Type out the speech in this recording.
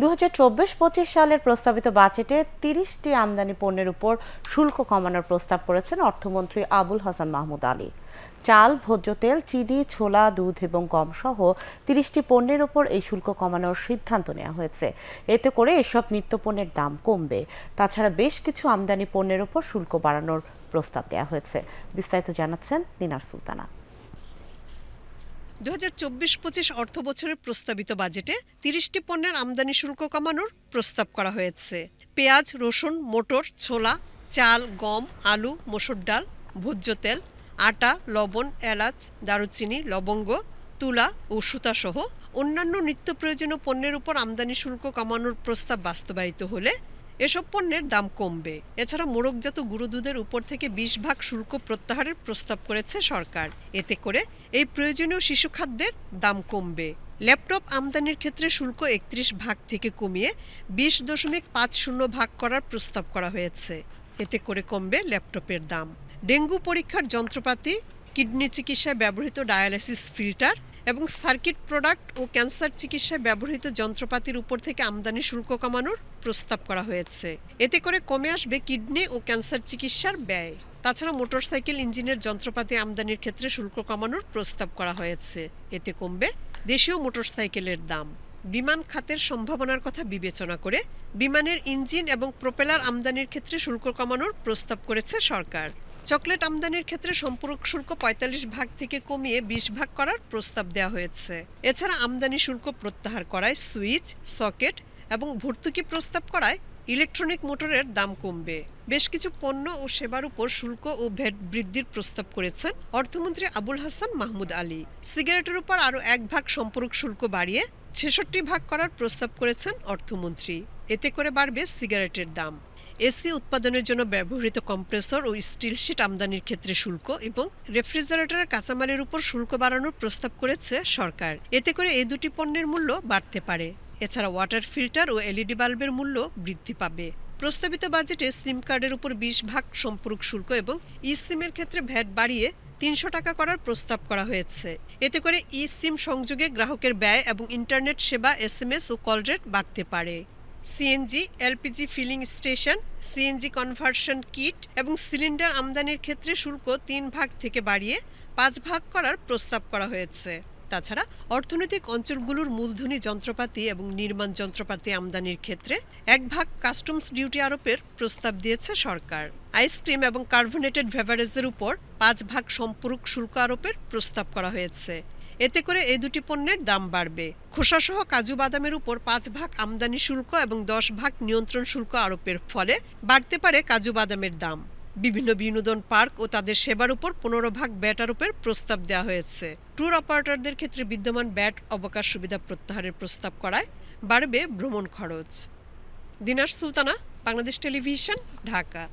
দু হাজার সালের প্রস্তাবিত বাজেটে তিরিশটি আমদানি পণ্যের উপর শুল্ক কমানোর প্রস্তাব করেছেন অর্থমন্ত্রী আবুল হাসান মাহমুদ আলী। চাল, ভোজ্য তেল, চিনি, ছোলা, দুধ এবং গম সহ তিরিশটি পণ্যের উপর এই শুল্ক কমানোর সিদ্ধান্ত নেওয়া হয়েছে। এতে করে এসব নিত্যপণ্যের দাম কমবে। তাছাড়া বেশ কিছু আমদানি পণ্যের উপর শুল্ক বাড়ানোর প্রস্তাব দেওয়া হয়েছে। বিস্তারিত জানাচ্ছেন দিনার সুলতানা। দু হাজার চব্বিশ পঁচিশ অর্থ বছরের প্রস্তাবিত বাজেটে তিরিশটি পণ্যের আমদানি শুল্ক কমানোর প্রস্তাব করা হয়েছে। পেঁয়াজ, রসুন, মোটর, ছোলা, চাল, গম, আলু, মসুর ডাল, ভোজ্য তেল, আটা, লবণ, এলাচ, দারুচিনি, লবঙ্গ, তুলা ও সুতাসহ অন্যান্য নিত্য প্রয়োজনীয় পণ্যের উপর আমদানি শুল্ক কমানোর প্রস্তাব বাস্তবায়িত হলে এসব পণ্যের দাম কমবে। এছাড়া মোরগজাত গুঁড়ো দুধের উপর থেকে বিশ ভাগ শুল্ক প্রত্যাহারের প্রস্তাব করেছে সরকার। এতে করে এই প্রয়োজনীয় শিশু খাদ্যের দাম কমবে। ল্যাপটপ আমদানির ক্ষেত্রে শুল্ক একত্রিশ ভাগ থেকে কমিয়ে বিশ দশমিক পাঁচ শূন্য ভাগ করার প্রস্তাব করা হয়েছে। এতে করে কমবে ল্যাপটপের দাম। ডেঙ্গু পরীক্ষার যন্ত্রপাতি, কিডনি চিকিৎসায় ব্যবহৃত ডায়ালাইসিস ফিল্টার এবং সার্কিট প্রোডাক্ট ও ক্যান্সার চিকিৎসায় ব্যবহৃত যন্ত্রপাতির উপর থেকে আমদানি শুল্ক কমানোর প্রস্তাব করা হয়েছে। এতে করে কমে আসবে কিডনি ও ক্যান্সার চিকিৎসার ব্যয়। তাছাড়া মোটরসাইকেল ইঞ্জিনের যন্ত্রপাতি আমদানির ক্ষেত্রে শুল্ক কমানোর প্রস্তাব করা হয়েছে। এতে কমবে দেশীয় মোটরসাইকেলের দাম। বিমান খাতের সম্ভাবনার কথা বিবেচনা করে বিমানের ইঞ্জিন এবং প্রোপেলার আমদানির ক্ষেত্রে শুল্ক কমানোর প্রস্তাব করেছে সরকার। চকলেট আমদানির ক্ষেত্রে সম্পূরক শুল্ক পঁয়তাল্লিশ ভাগ থেকে কমিয়ে বিশ ভাগ করার প্রস্তাব দেওয়া হয়েছে। এছাড়া আমদানি শুল্ক প্রত্যাহার করায় সুইচ, সকেট এবং ভর্তুকি প্রস্তাব করায় ইলেকট্রনিক মোটরের দাম কমবে। বেশ কিছু পণ্য ও সেবার উপর শুল্ক ও ভ্যাট বৃদ্ধির প্রস্তাব করেছেন অর্থমন্ত্রী আবুল হাসান মাহমুদ আলী। সিগারেটের উপর আরও এক ভাগ সম্পূরক শুল্ক বাড়িয়ে ছেষট্টি ভাগ করার প্রস্তাব করেছেন অর্থমন্ত্রী। এতে করে বাড়বে সিগারেটের দাম। এসি উৎপাদনের জন্য ব্যবহৃত কম্প্রেসর ও স্টিল শিট আমদানির ক্ষেত্রে শুল্ক এবং রেফ্রিজারেটরের কাঁচামালের উপর শুল্ক বাড়ানোর প্রস্তাব করেছে সরকার। এতে করে এই দুটি পণ্যের মূল্য বাড়তে পারে। এছাড়া ওয়াটার ফিল্টার ও এলইডি বাল্বের মূল্য বৃদ্ধি পাবে। প্রস্তাবিত বাজেটে সিম কার্ডের উপর বিশ ভাগ সম্পূরক শুল্ক এবং ই সিমের ক্ষেত্রে ভ্যাট বাড়িয়ে তিনশো টাকা করার প্রস্তাব করা হয়েছে। এতে করে ই সিম সংযোগে গ্রাহকের ব্যয় এবং ইন্টারনেট সেবা এসএমএস ও কল রেট বাড়তে পারে। CNG LPG filling station CNG conversion kit এবং সিলিন্ডার আমদানির ক্ষেত্রে শুল্ক তিন ভাগ থেকে বাড়িয়ে পাঁচ ভাগ করার প্রস্তাব করা হয়েছে। তাছাড়া অর্থনৈতিক অঞ্চলগুলোর মূলধনী যন্ত্রপাতি এবং নির্মাণ যন্ত্রপাতি আমদানির ক্ষেত্রে এক ভাগ কাস্টমস ডিউটি আরোপের প্রস্তাব দিয়েছে সরকার। আইসক্রিম এবং কার্বোনেটেড বেভারেজের উপর পাঁচ ভাগ সম্পূরক শুল্ক আরোপের প্রস্তাব করা হয়েছে। এতে করে এই দুটি পণ্যের দাম বাড়বে। খোসাসহ কাজু বাদামের উপর পাঁচ ভাগ আমদানি শুল্ক এবং দশ ভাগ নিয়ন্ত্রণ শুল্ক আরোপের ফলে বাড়তে পারে কাজু বাদামের দাম। বিভিন্ন বিনোদন পার্ক ও তাদের সেবার উপর পনেরো ভাগ ব্যাট আরোপের প্রস্তাব দেওয়া হয়েছে। ট্যুর অপারেটরদের ক্ষেত্রে বিদ্যমান ব্যাট অবকাশ সুবিধা প্রত্যাহারের প্রস্তাব করায় বাড়বে ভ্রমণ খরচ। দিনার সুলতানা, বাংলাদেশ টেলিভিশন, ঢাকা।